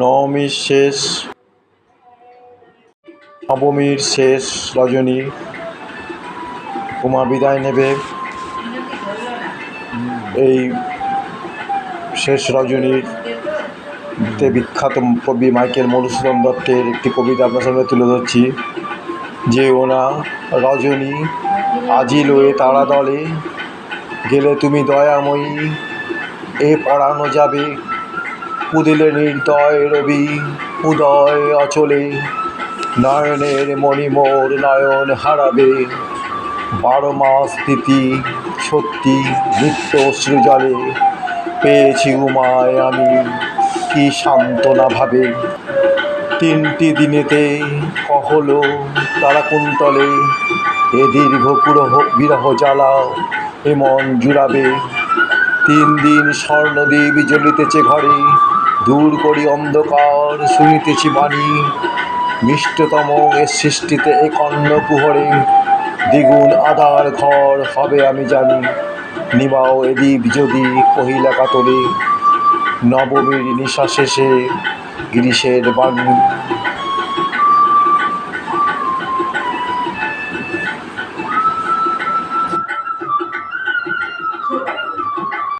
নবমীর শেষ নবমীর শেষ রজনী। উমা বিদায় নেবে। এই শেষ রজনীর তে বিখ্যাত কবি মাইকেল মধুসূদন দত্তের একটি কবিতা আপনার সামনে তুলে ধরছি। যে ওনা, রজনী, আজি লয়ে তারা দলে, গেলে তুমি দয়াময়ী, এ পড়ানো যাবে উদিলে নির্দয় রবি, উদয় অচলে। নয়নের মণিমোর নয়ন হারাবে। বারো মাস তিথি, সত্যি নিত্য সৃজলে। পেয়েছি উমায় আমি, কি সান্ত্বনা ভাবে। তিনটি দিনেতে কহলো তারাকুন্তলে, এ দীর্ঘ পুরহ বিরহ জ্বালা এ মন জুড়াবে। তিন দিন স্বর্ণদ্বীপ জ্বলিতেছে ঘরে দূর করি অন্ধকার, শুনিতেছি বাণী। মিষ্টতম এ সৃষ্টিতে এ কর্ণ কুহরে। দ্বিগুণ আধার ঘর হবে আমি জানি। নিবাও এ দ্বীপ যদি কহিলা কাতরে। নবমীর নিশা শেষে গিরিশের বাণী।